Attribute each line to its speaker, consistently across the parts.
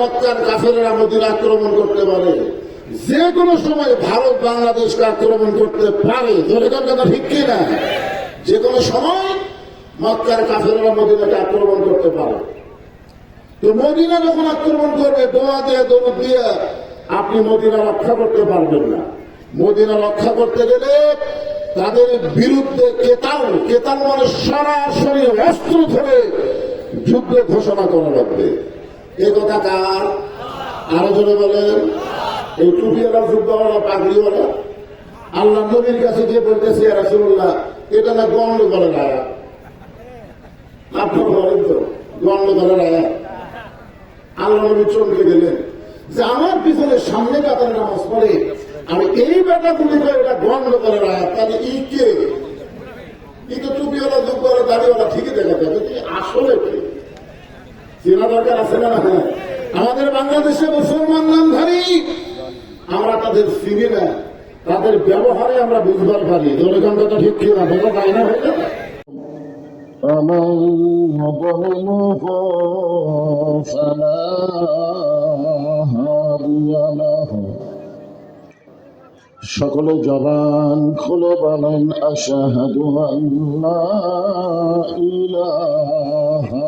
Speaker 1: মক্কার কাফেরেরা মদিনা আক্রমণ করতে পারে। যে কোনো সময় ভারত বাংলাদেশকে আক্রমণ করতে পারে। ধরে কথা ঠিক কিনা যে কোনো সময় মক্কার কাফেরেরা মদিনাকে আক্রমণ করতে পারে। তো মদিনা যখন আক্রমণ করবে, দোয়া দিয়ে দৌড় দিয়ে আপনি মদিনা রক্ষা করতে পারবেন না। মদিনা রক্ষা করতে গেলে তাদের বিরুদ্ধে কেতাল কেতাল মানে সরাসরি অস্ত্র ধরে যুদ্ধ ঘোষণা করা লাগবে। এ কথা কার? বলেন। এই টুপিওয়ালা যুদ্ধওয়ালা পাগড়িওয়ালা আল্লাহ নবীর কাছে গিয়ে বলতেছে রাসুল্লাহ এটা না গন্ডগোলের আয়াত আপনার বলেন তো গন্ডগোলের আয়াত আল্লাহ নবী চমকে গেলেন। যে আমার পিছনে সামনে কাতারে নামাজ পড়ে আমি এই বেটা গুলি করে এটা গন্ড করে আয়াত তাহলে ই কে? ই তো টুপিওয়ালা দুপুরা দাড়িওয়ালা ঠিকই দেখা যাবে কিন্তু আসলে কে? চেনা দরকার আছে না হ্যাঁ আমাদের বাংলাদেশে মুসলমান নামধারী আমরা তাদের চিনি না তাদের ব্যবহারে আমরা বুঝবার পারি দোলেখান কথা ঠিক কিনা বোঝা যায় না হয়ে
Speaker 2: ومن يضلله فلا هادي له সকলে জবান খুলে বলেন আশাহাদু আল্লাহ ইলাহা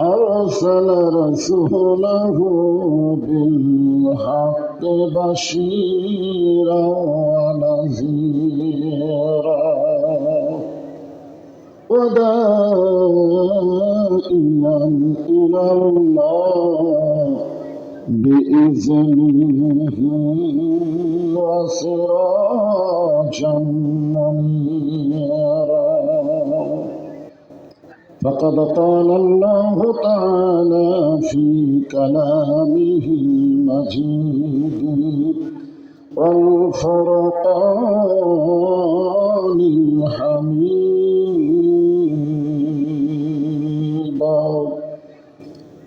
Speaker 2: أرسل رسوله بالحق بشيرا ونذيرا ودائيا إلى الله بإذنه وسراجا منيرا فقد قال الله تعالى في كلامه المجيد والفرقان الحميد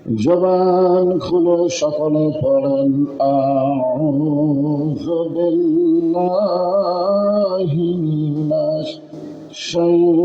Speaker 2: جبان خل خلص فرن أعوذ بالله من الشيطان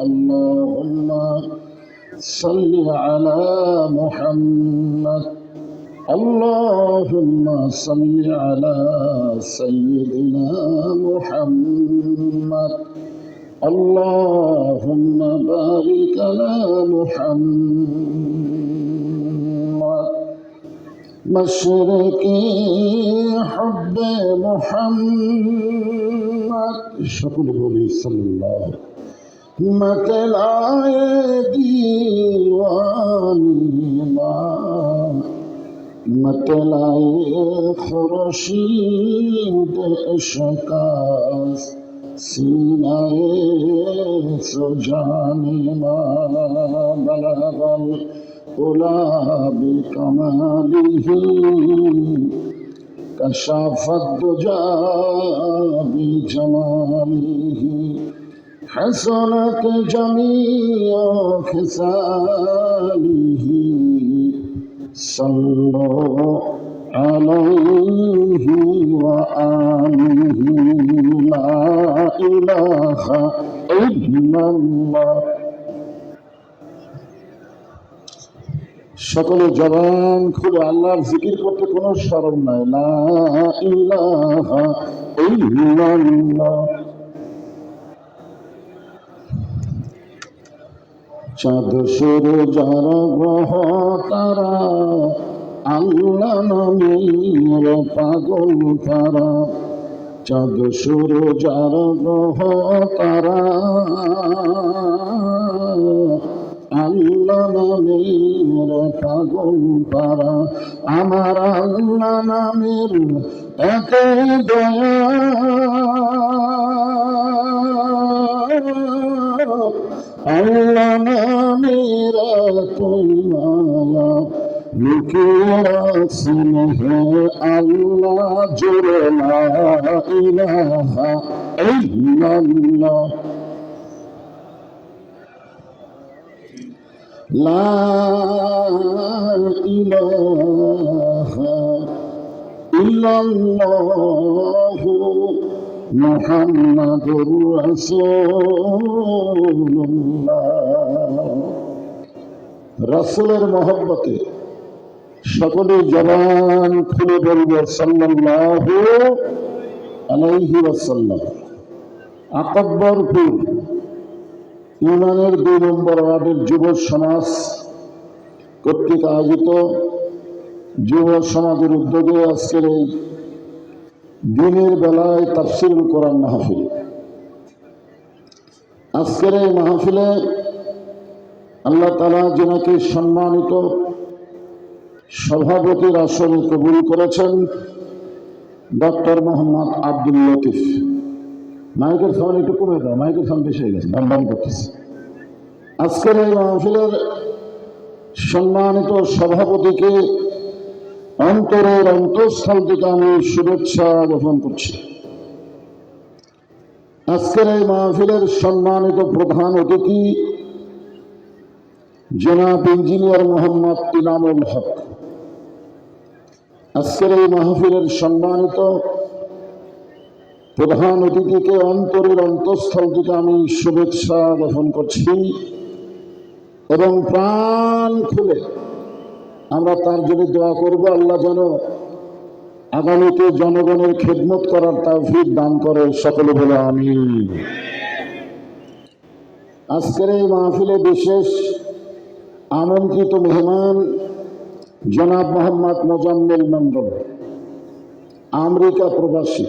Speaker 2: اللهم صل على محمد اللهم صل على سيدنا محمد اللهم بارك على محمد مشرقي حب محمد شكرا لله صلى الله عليه وسلم मतलाए दीवानी माँ मतलाए खुरशीद शकास सीनाए सुजानी माँ बलबल गुलाब कमाली كشاف الدجى بجماله حسنت جميع خصاله. صلوا عليه وآله. لا إله إلا الله. সকলে জবান খুব আল্লাহর জিকির করতে কোনো স্মরণ নাই। না ইলাহা ইল্লাল্লাহ। চাঁদ সুর যারা গ্রহ, তারা আল্লাহ নামের পাগল তারা। চাঁদ সুর যারা গ্রহ, তারা আল্লাহ নামের পাগল তারা। আমার আল্লাহ নামের এত দয়া। আল্লাহ নামের কইমালা লুকিয়ে রাখছেন হে আল্লাহ জোরে লা ইলাহা ইল্লাল্লাহ। লা ইলাহা রাসূলুল্লাহ। রাসূলের মহব্বতে সকলে জবান খুলে বলবে, সাল্লাল্লাহু আলাইহি ওয়াসাল্লাম। আকবরপুর ইউনিয়নের দুই নম্বর ওয়ার্ডের যুব সমাজ কর্তৃক আয়োজিত যুব সমাজের উদ্যোগে আজকের এই দিনের বেলায় তাফসিরুল কোরআন মাহফিল। আজকের এই মাহফিলে আল্লাহ তালা যেনাকে সম্মানিত সভাপতির আসনে কবুল করেছেন, ডক্টর মোহাম্মদ আব্দুল লতিফ। মাইকের সাউন্ড একটু কমে দাও, মাইকের সাউন্ড বেশি হয়ে গেছে বান করতেছে। আজকের এই মাহফিলের সম্মানিত সভাপতিকে অন্তরের অন্তঃস্থল থেকে আমি শুভেচ্ছা জ্ঞাপন করছি। আজকের এই মাহফিলের সম্মানিত প্রধান অতিথি জনাব ইঞ্জিনিয়ার মোহাম্মদ ইনামুল হক। আজকের এই মাহফিলের সম্মানিত প্রধান অতিথিকে অন্তরের অন্তঃস্থল থেকে আমি শুভেচ্ছা জ্ঞাপন করছি এবং প্রাণ খুলে আমরা তার জন্য দোয়া করব, আল্লাহ যেন আগামীতে জনগণের খেদমত করার তাফিক দান করে সকলে বলে আমি আজকের এই মাহফিলে বিশেষ আমন্ত্রিত মেহমান জনাব মোহাম্মদ মোজাম্মেল মন্ডল আমেরিকা প্রবাসী।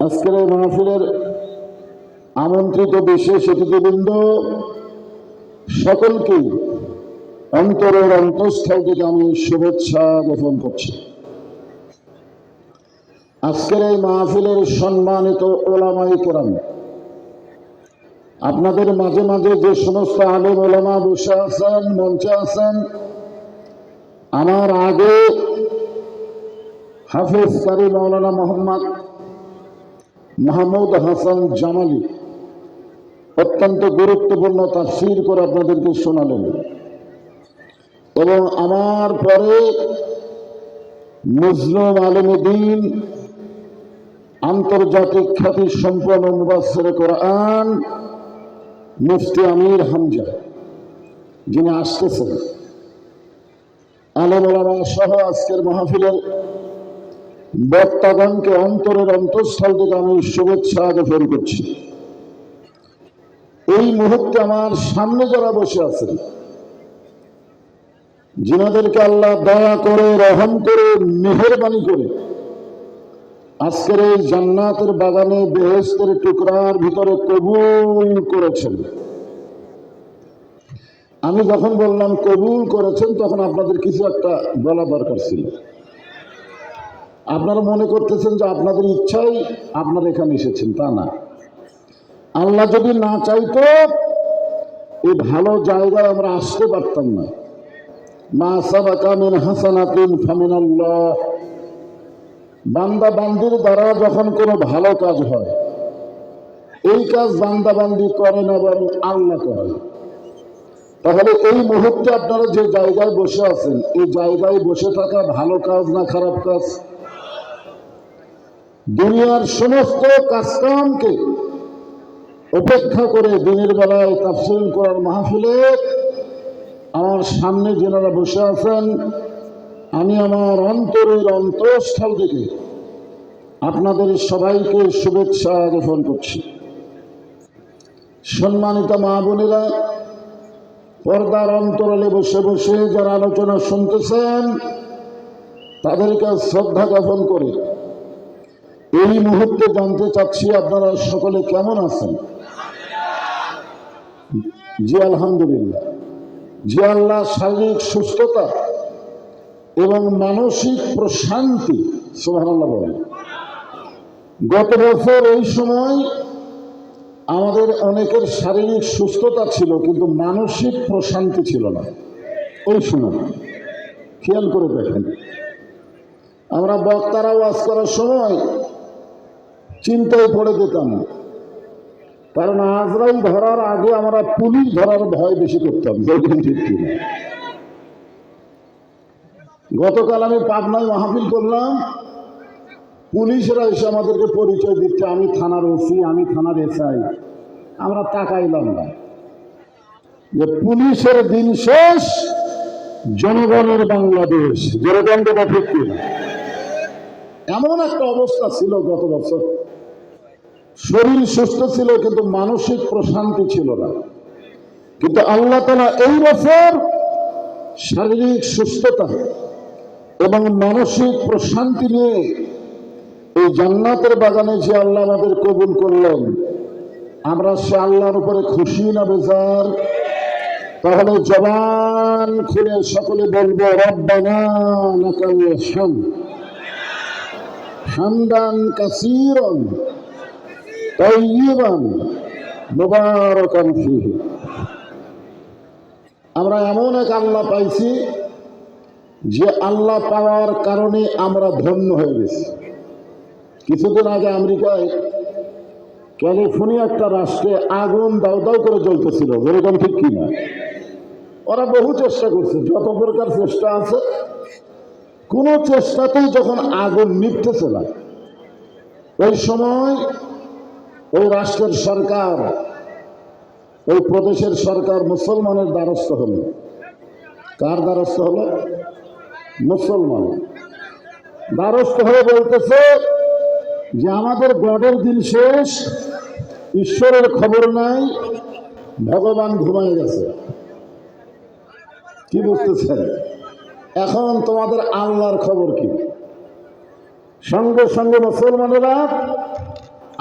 Speaker 2: আজকের এই মাহফিলের আমন্ত্রিত বিশেষ অতিথিবৃন্দ সকলকেই অন্তরের অন্তঃস্থল থেকে আমি শুভেচ্ছা জ্ঞাপন করছি। আজকের এই মাহফিলের সম্মানিত ওলামাই কোরআন আপনাদের মাঝে মাঝে যে সমস্ত আলেম ওলামা বসে আছেন, মঞ্চে আছেন, আমার আগে হাফিজ কারি মৌলানা মোহাম্মদ মাহমুদ হাসান জামালি অত্যন্ত গুরুত্বপূর্ণ তাফসির করে আপনাদেরকে শোনালেন। এবং আমার পরে মুসলিম আলমদিন আন্তর্জাতিক খ্যাতি সম্পন্ন মুবাসের কোরআন মুফতি আমির হামজা, যিনি আসতেছেন। আলমা সহ আজকের মাহফিলের বক্তাগণকে অন্তরের অন্তঃস্থল থেকে আমি শুভেচ্ছা জ্ঞাপন করছি। এই মুহূর্তে আমার সামনে যারা বসে আছেন, যিনাদেরকে আল্লাহ দয়া করে, রহম করে, মেহরবানি করে, আজকের এই জান্নাতের বাগানে বেহেস্তের টুকরার ভিতরে কবুল করেছেন। আমি যখন বললাম কবুল করেছেন, তখন আপনাদের কিছু একটা বলা দরকার ছিল। আপনারা মনে করতেছেন যে আপনাদের ইচ্ছাই আপনারা এখানে এসেছেন, তা না। আল্লাহ যদি না চাইতো, এই ভালো জায়গায় আমরা আসতে পারতাম না। মা সাবাকা মিন হাসানাতিন ফামিনাল্লাহ। বান্দা বান্দির দ্বারা যখন কোনো ভালো কাজ হয়, এই কাজ বান্দা বান্দি করে না বরং আল্লাহ করে। তাহলে এই মুহূর্তে আপনারা যে জায়গায় বসে আছেন, এই জায়গায় বসে থাকা ভালো কাজ না খারাপ কাজ? দুনিয়ার সমস্ত কাজকামকে উপেক্ষা করে দিনের বেলায় তাফসিল করার মাহফিলে আমার সামনে যেনারা বসে আছেন, আমি আমার অন্তরের অন্তঃস্থল থেকে আপনাদের সবাইকে শুভেচ্ছা জ্ঞাপন করছি। সম্মানিত মা বোনেরা, পর্দার অন্তরালে বসে বসে যারা আলোচনা শুনতেছেন, তাদেরকে শ্রদ্ধা জ্ঞাপন করে এই মুহূর্তে জানতে চাচ্ছি আপনারা সকলে কেমন আছেন? জি, আলহামদুলিল্লাহ। জি, আল্লাহ শারীরিক সুস্থতা এবং মানসিক প্রশান্তি, সুবহানাল্লাহ বলেন। গত বছর এই সময় আমাদের অনেকের শারীরিক সুস্থতা ছিল, কিন্তু মানসিক প্রশান্তি ছিল না। ওই সময়, খেয়াল করে দেখেন। আমরা বক্তারা ওয়াজ করার সময় চিন্তায় পড়ে যেতাম। কারণ আজরাইল ধরার আগে আমরা পুলিশ ধরার ভয় বেশি করতাম গতকাল আমি পাবনায় মাহফিল করলাম। পুলিশরা এসে আমাদেরকে পরিচয় দিচ্ছে, আমি থানার ওসি, আমি থানার এসআই। আমরা তাকাইলাম না। যে পুলিশের দিন শেষ, জনগণের বাংলাদেশ। ঠিক এমন একটা অবস্থা ছিল গত বছর। শরীর সুস্থ ছিল, কিন্তু মানসিক প্রশান্তি ছিল না। কিন্তু আল্লাহ তালা এই বছর শারীরিক সুস্থতা এবং মানসিক প্রশান্তি নিয়ে এই জান্নাতের বাগানে যে আল্লাহ আমাদের কবুল করলেন, আমরা সে আল্লাহর উপরে খুশি না বেজার? তাহলে জবান খুলে সকলে বলব, রব্বানা হামদান কাসীরান। তাইয়িবান মুবারাকান ফীহি। আমরা এমন এক আল্লাহ পাইছি যে আল্লাহ পাওয়ার কারণে আমরা ধন্য হয়ে গেছি। কিছুদিন আগে আমেরিকায় ক্যালিফোর্নিয়া একটা রাষ্ট্রে আগুন দাও দাও করে জ্বলতেছিল, যেরকম ঠিক কিনা। ওরা বহু চেষ্টা করছে, যত প্রকার চেষ্টা আছে, কোনো চেষ্টাতেই যখন আগুন নিভতেছে না, ওই সময় ওই রাষ্ট্রের সরকার ওই প্রদেশের সরকার মুসলমানের দ্বারস্থ হলো। কার দ্বারস্থ হলো? মুসলমান। দ্বারস্থ হয়ে বলতেছে যে আমাদের গডের দিন শেষ, ঈশ্বরের খবর নাই, ভগবান ঘুমায় গেছে। কি বুঝতেছেন? এখন তোমাদের আল্লাহর খবর কি? সঙ্গে সঙ্গে মুসলমানেরা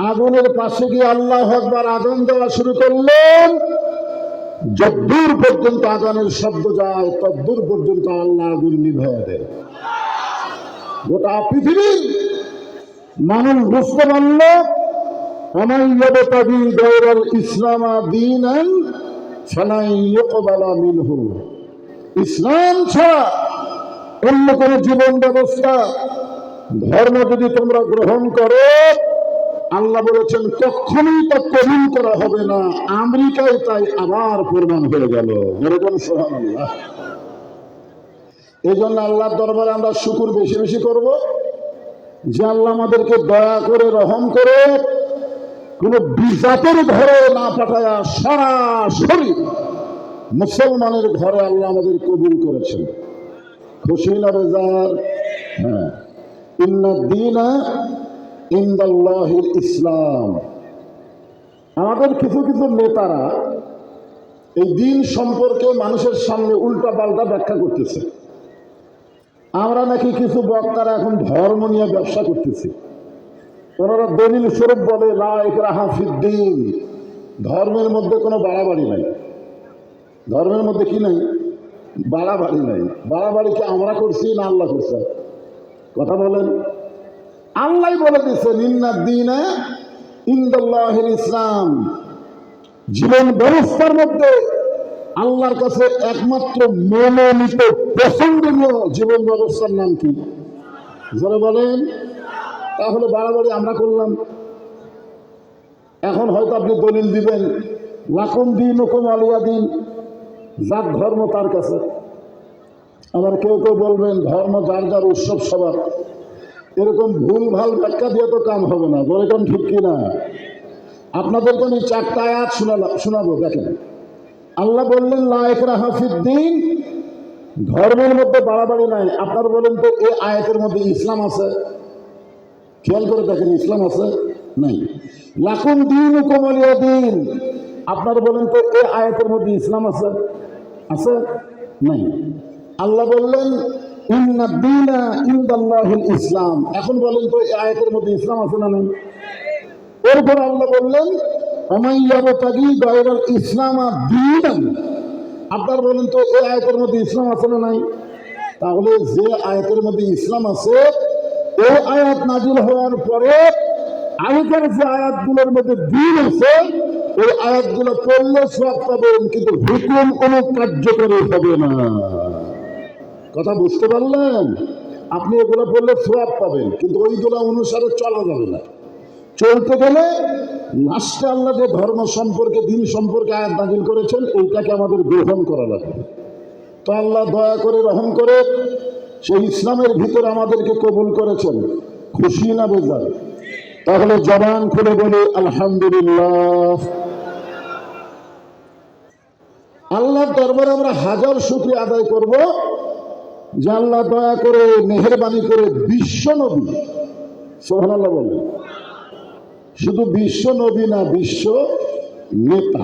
Speaker 2: আগুনের পাশে গিয়ে আল্লাহ একবার আগুন দেওয়া শুরু করলেন। যদ্দূর পর্যন্ত আগুনের শব্দ যায়, তদ্দূর পর্যন্ত আল্লাহ আগুন নিভাইয়া দেয়। গোটা পৃথিবী মানুষ বুঝতে পারল দৌরাল ইসলামা অন্য কোনো জীবন ব্যবস্থা, ধর্ম যদি তোমরা গ্রহণ করো আল্লাহ বলেছেন, কখনোই তা কবুল করা হবে না। আমেরিকায় তাই আবার প্রমাণ হয়ে গেল। যেরকম সোহান আল্লাহ এই জন্য আল্লাহর দরবারে আমরা শুকুর বেশি বেশি করব যে আল্লাহ আমাদেরকে দয়া করে, রহম করে, কোনো বিজাতের ঘরে না পাঠায়া সরাসরি মুসলমানের ঘরে আল্লাহ আমাদের কবুল করেছেন। খুশি না বেজার? হ্যাঁ। ইন্না দিনা ইন্দাল্লাহিল ইসলাম। আমাদের কিছু কিছু নেতারা এই দিন সম্পর্কে মানুষের সামনে উল্টা পাল্টা ব্যাখ্যা করতেছে। আমরা নাকি কিছু বক্তারা এখন ধর্ম নিয়ে ব্যবসা করতেছি। ওনারা দলিল স্বরূপ বলে রাহাফিদ্দিন ধর্মের মধ্যে কোনো বাড়াবাড়ি নাই। ধর্মের মধ্যে কি নাই? বাড়াবাড়ি নাই। বাড়াবাড়ি কি আমরা করছি না আল্লাহ করছে? কথা বলেন। আল্লাহ বলে দিচ্ছে নিন্নার দিনে ইন্দাল্লাহিল ইসলাম। জীবন ব্যবস্থার মধ্যে আল্লাহর কাছে একমাত্র মনোনীত পছন্দনীয় জীবন ব্যবস্থার নাম কি? যারা বলেন। তাহলে বাড়াবাড়ি আমরা করলাম। এখন হয়তো আপনি দলিল দিবেন লাখম দিন ওকম আলিয়া দিন যার ধর্ম তার কাছে। আবার কেউ কেউ বলবেন, ধর্ম যার যার উৎসব সবার। এরকম ভুল, ভালো ব্যাখ্যা দিয়ে তো কাম হবে না। বলে কোন ঠিক কিনা আপনাদেরকে আমি চারটা আয়াত শোনালাম শোনাবো, দেখেন। আল্লাহ বললেন লায়করা হাফিদ্দিন ধর্মের মধ্যে বাড়াবাড়ি নাই। আপনার বলেন তো, এই আয়াতের মধ্যে ইসলাম আছে? খেয়াল করে দেখেন, ইসলাম আছে? নাই। লাকুম দিন কোমলীয় দিন আপনার বলেন তো, এই আয়াতের মধ্যে ইসলাম আছে? আছে? নাই। আল্লাহ বললেন ইসলাম। এখন বলেন তো আয়াতের মধ্যে ইসলাম আছে না নাই? এরপর আল্লাহ বললেন ইসলাম আপনার বলেন তো, এই আয়াতের মধ্যে ইসলাম আছে না নাই? তাহলে যে আয়াতের মধ্যে ইসলাম আছে, এই আয়াত নাজিল হওয়ার পরে আগেকার যে আয়াতগুলোর মধ্যে দিন আছে, ওই আয়াতগুলো পড়লে সব পাবেন, কিন্তু হুকুম কোনো কার্যকরী হবে না। কথা বুঝতে পারলেন? আপনি এগুলো পড়লে সোয়াব পাবেন, কিন্তু ওইগুলো অনুসারে চলা যাবে না। চলতে গেলে লাস্টে আল্লাহ যে ধর্ম সম্পর্কে, দিন সম্পর্কে আয়াত নাজিল করেছেন, এইটাকে আমাদের গ্রহণ করা লাগবে তো আল্লাহ দয়া করে রহম করে, সেই ইসলামের ভিতরে আমাদেরকে কবুল করেছেন। খুশি না বেজার? তাহলে জবান খুলে বলি, আলহামদুলিল্লাহ। আল্লাহর দরবারে আমরা হাজার শুক্রিয়া আদায় করব। যে আল্লাহ দয়া করে, মেহরবানি করে বিশ্ব নবী সোহানাল্লাহ বলেন শুধু বিশ্ব নবী না, বিশ্ব নেতা।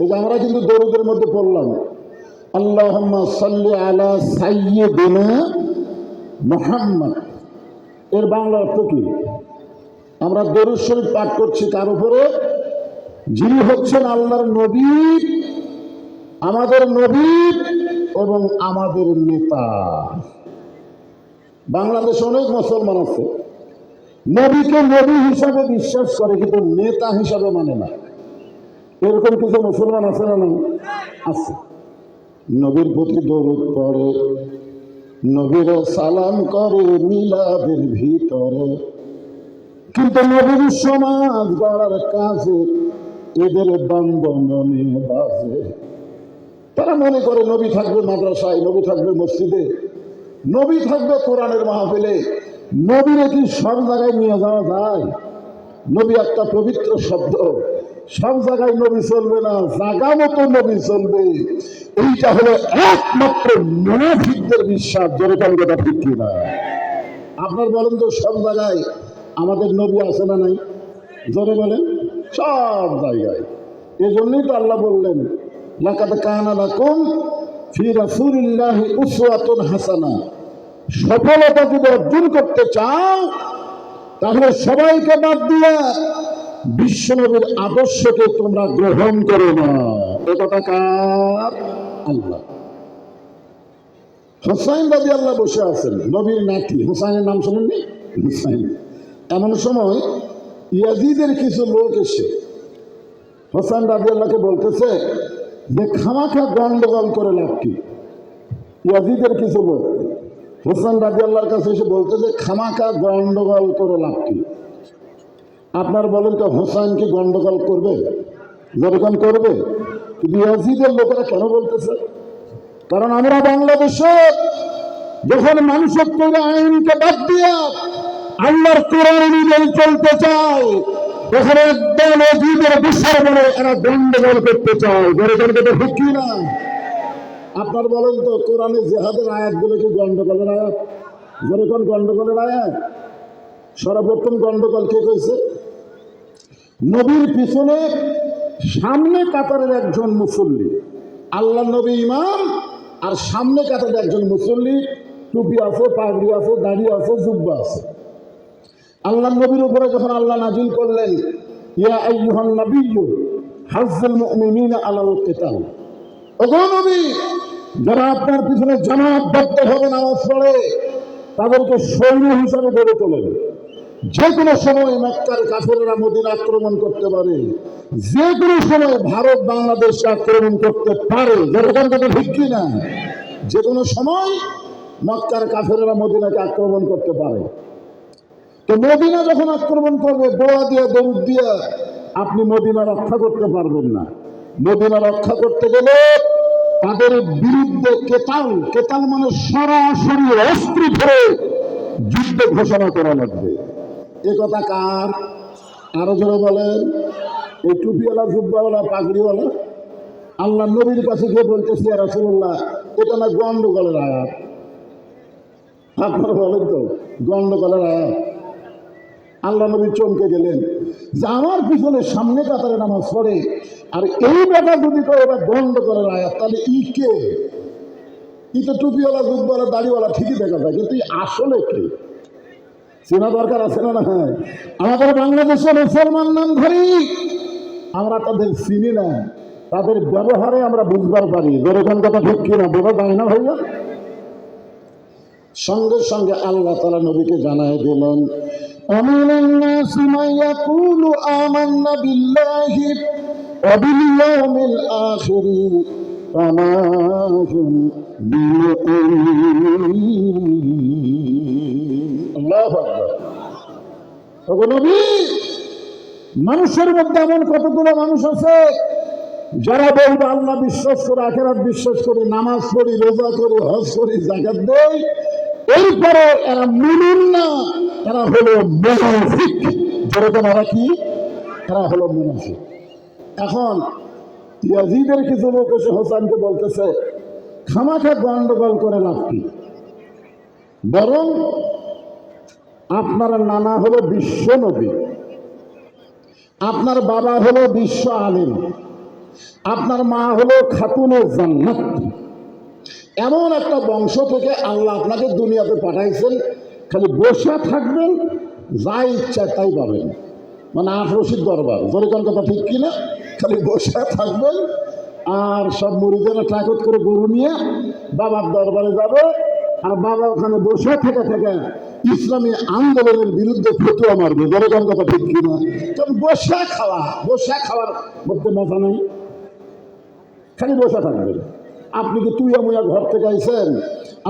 Speaker 2: এই যে আমরা কিন্তু দরুদের মধ্যে পড়লাম আল্লাহ সাল্লি আলা সাইয়ে সাইয়্যিদিনা মোহাম্মদ। এর বাংলা অর্থ কি? আমরা দরুদ শরীফ পাঠ করছি তার উপরে? যিনি হচ্ছেন আল্লাহর নবী, আমাদের নবী এবং আমাদের নেতা। বাংলাদেশে অনেক মুসলমান আছে। নবীকে নবী হিসাবে বিশ্বাস করে, কিন্তু নেতা হিসাবে মানে না। এরকম কিছু মুসলমান আছে না আছে। নবীর প্রতি দরুদ পড়ে, নবীর সালাম করে মিলাদের ভিতরে। কিন্তু নবীর সমাজ গড়ার কাজে এদের মনে বাজে। তারা মনে করে নবী থাকবে মাদ্রাসায়, নবী থাকবে মসজিদে, নবী থাকবে কোরআনের মাহফিলে। নবীরে কি সব জায়গায় নিয়ে যাওয়া যায়। নবী একটা পবিত্র শব্দ। সব জায়গায় নবী চলবে না, জাগা মতো নবী চলবে। এইটা হলো একমাত্র মুনাফিকদের বিশ্বাস যেরকম কথা ঠিক কিনা আপনার বলেন তো সব জায়গায় আমাদের নবী আছে না নাই? জোরে বলেন, সব জায়গায়। এই জন্যই তো আল্লাহ বললেন লাকাদ কানা লাকুম ফি রাসূলিল্লাহি উসওয়াতুন হাসানা। সফলতা যদি অর্জন করতে চাও, তাহলে সবাইকে বাদ দিয়ে বিশ্বনবীর আদর্শকে তোমরা গ্রহণ করো না। এ কথা কার? আল্লাহ। হোসাইন রাজি আল্লাহ বসে আছেন, নবীর নাতি। হোসাইনের নাম শোনেননি? হোসাইন। এমন সময় ইয়াজিদের কিছু লোক এসে, হোসাইন রাজি আল্লাহকে বলতেছে যে খামাখা গন্ডগোল করে লাভ কি? ইয়াজিদের কিছু লোক হোসেন রাজি আল্লাহর কাছে এসে বলতে যে খামাকা গন্ডগোল করে লাভ কি? আপনার বলেন তো, হোসেন কি গন্ডগোল করবে? যেরকম করবে? কিন্তু ইয়াজিদের লোকেরা কেন বলতেছে? কারণ আমরা বাংলাদেশে যখন মানুষের তৈরি আইনকে বাদ দিয়া আল্লাহর কোরআন অনুযায়ী চলতে চায় অজীবের বিষয় বলে এরা গন্ডগোল করতে চায়। যেরকম কথা ঠিক কি না আপনার বলেন তো, কোরআনে জেহাদের আয়াতগুলো কি গন্ডগোলের আয়াত? যেরকম গন্ডগোলের আয়াত? সর্বপ্রথম গন্ডগোল কে কইছে? নবীর পিছনে সামনে কাতারের একজন মুসল্লি। আল্লাহ নবী ইমাম, আর সামনে কাতারের একজন মুসল্লি। টুপি আছে, পাগড়ি আছে, দাড়ি আছে, জুব্বা আছে। আল্লাহ নবীর উপরে যখন আল্লাহ নাজিল করলেন, ইয়া আইয়ুহান নাবিয়্যু, হাজ্জুল মুমিনিনা আলাল কিতাল। ওগো নবী, যারা আপনার পিছনে জমাবদ্ধ হবে নামাজ পড়ে, তাদেরকে সৈন্য হিসাবে গড়ে তোলেন। যে কোনো সময় মক্কার কাফেরেরা মদিনা আক্রমণ করতে পারে। যে কোনো সময় ভারত বাংলাদেশকে আক্রমণ করতে পারে। যেরকম কথা ঠিক কি না যে কোনো সময় মক্কার কাফেরেরা মদিনাকে আক্রমণ করতে পারে। তো মদিনা যখন আক্রমণ করবে, দোয়া দিয়ে দৌড় দিয়ে, আপনি মদিনা রক্ষা করতে পারবেন না। মদিনা রক্ষা করতে গেলে তাদের বিরুদ্ধে কেতাল কেতাল মানে সরাসরি অস্ত্র ধরে যুদ্ধ ঘোষণা করা লাগবে। এ কথা কার? আরও জোরে বলেন। এই টুপিওয়ালা, জুব্বাওয়ালা, পাগড়িওয়ালা? আল্লাহ নবীর কাছে গিয়ে বলতেছি রাসুল্লাহ এটা না গন্ডগোলের আয়াত? আপনারা বলেন তো, গন্ডগোলের আয়াত। আল্লাহ নবী চমকে গেলেন। যে আমার পিছনে সামনে কাতারে নামাজ পড়ে, আর এই ব্যাপার যদি করে এটা বন্ধ করে আয়াত তাহলে ই কে? ই তো টুপিওয়ালা দুধওয়ালা দাড়িওয়ালা, ঠিকই দেখা যায়, কিন্তু আসলে কে? চেনা দরকার আছে না হ্যাঁ আমাদের বাংলাদেশে মুসলমান নাম ধরি, আমরা তাদের চিনি না, তাদের ব্যবহারে আমরা বুঝবার পারি। যেরকম কথা ঠিক কিনা বোঝা যায় না ভাইয়া? সঙ্গে সঙ্গে আল্লাহ তালা নবীকে জানায় দিলেন ومن الناس من يقول آمنا بالله وباليوم الآخر وما هم بمؤمنين الله أكبر ওগো নবী মানুষের মধ্যে এমন কতগুলো মানুষ আছে যারা বলবে আল্লাহ বিশ্বাস করে আখেরাত বিশ্বাস করি নামাজ পড়ি রোজা করি হজ করি জাকাত দেই এরপরে এরা মুমিন না, এরা হলো মুনাফিক। যেরকম এরা কি? এরা হলো মুনাফিক। এখন ইয়াজিদের কিছু লোক এসে হোসানকে বলতেছে, খামাখা গন্ডগোল করে লাভ কি? বরং আপনার নানা হলো বিশ্ব নবী। আপনার বাবা হলো বিশ্ব আলিম। আপনার মা হলো খাতুনের জান্নাত। এমন একটা বংশ থেকে আল্লাহ আপনাকে দুনিয়াতে পাঠাইছেন, খালি বসে থাকবেন, যা ইচ্ছা তাই পাবেন। মানে আট রশিদ দরবার যেরকম কথা ঠিক কিনা? খালি বসে থাকবেন, আর সব মুড়িদেরা টাকত করে গরু নিয়ে বাবার দরবারে যাবে, আর বাবা ওখানে বসে থেকে থেকে ইসলামী আন্দোলনের বিরুদ্ধে ফতুয়া মারবে যেরকম কথা ঠিক কিনা? কারণ বসে খাওয়া বসে খাওয়ার মধ্যে মজা নেই। খালি বসে থাকবেন। আপনি কি তুই মুয়া ঘর থেকে আইছেন,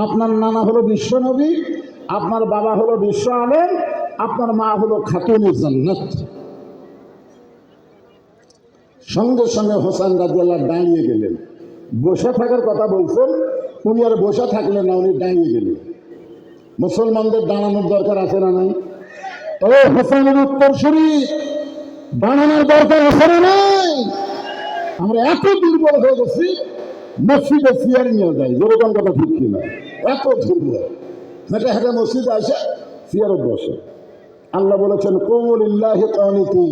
Speaker 2: আপনার নানা হলো বিশ্বনবী আপনার বাবা হলো বিশ্ব আলেম, আপনার মা হলো খাতুন জান্নাত। সঙ্গে সঙ্গে হোসেন রাজিয়াল্লাহ দাঁড়িয়ে গেলেন। বসে থাকার কথা বলছেন, উনি আর বসে থাকলেন না, উনি দাঁড়িয়ে গেলেন। মুসলমানদের দাঁড়ানোর দরকার আছে না নাই? ও হোসেনের উত্তর শরীর দাঁড়ানোর দরকার আছে না নাই? আমরা এত দুর্বল হয়ে গেছি মসজিদে চেয়ার নিয়ে যাই যেরকম কথা ঠিক কিনা? এত দুর্বল হেঁটে হেঁটে মসজিদে আসে চেয়ারে বসে। আল্লাহ বলেছেন কোমল ইল্লাহ কানিতি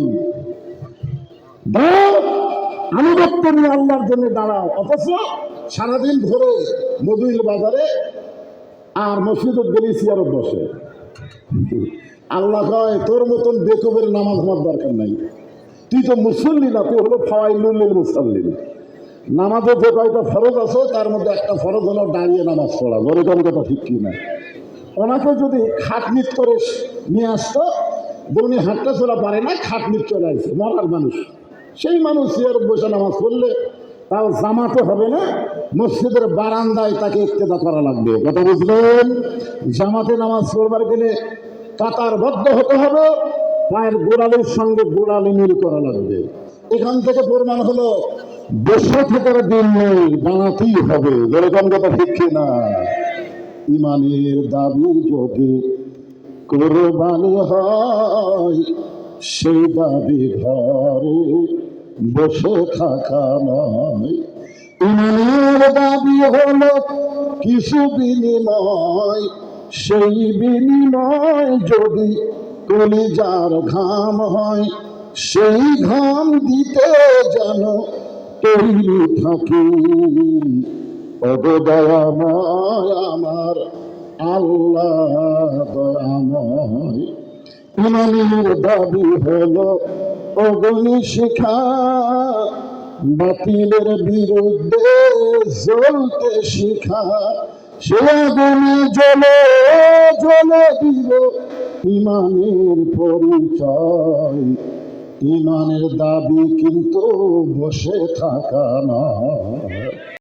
Speaker 2: আনুগত্য নিয়ে আল্লাহর জন্য দাঁড়াও। অথচ সারাদিন ধরে মধুইল বাজারে আর মসজিদত গেলে চেয়ারত বসে। আল্লাহ কয়, তোর মতন বেকুবের নামাজ আমার দরকার নাই। তুই তো মুসল্লি না, তুই হলো ফাওয়াইলুল মুসল্লিন নামাজে যে কয়টা ফরজ আছে, তার মধ্যে একটা ফরজ হলো দাঁড়িয়ে নামাজ পড়া। যেরকম কথা ঠিক কি না? ওনাকে যদি খাট খাটনিট করে নিয়ে আসতো যে উনি হাঁটতে চলা পারে না খাট খাটনিট চলে আসছে মরার মানুষ। সেই মানুষ চেয়ার বসে নামাজ পড়লে তাও জামাতে হবে না, মসজিদের বারান্দায় তাকে ইত্তেদা করা লাগবে। কথা বুঝলেন? জামাতে নামাজ পড়বার গেলে কাতারবদ্ধ হতে হবে, পায়ের গোড়ালির সঙ্গে গোড়ালি মিল করা লাগবে। এখান থেকে প্রমাণ হলো বসে থাকার দিন নেই দাঁড়াতেই হবে। যেরকম কথা ঠিক না, ইমানের দাবি যদি কোরবানি হয়, সেই দাবি ঘরে বসে থাকা নয়। ইমানের দাবি হলো কিছু বিনিময়, সেই বিনিময় যদি কলিজার ঘাম হয়, সেই ঘাম দিতে যেন তৈরি থাকি। অবদয়াময় আমার আল্লাহ দয়াময় ইমানের দাবি হল অগ্নি শিখা বাতিলের বিরুদ্ধে জ্বলতে শিখা। সে আগুনে জ্বলে জ্বলে দিব ইমানের পরিচয়। ইমানের দাবি কিন্তু বসে থাকা নয়।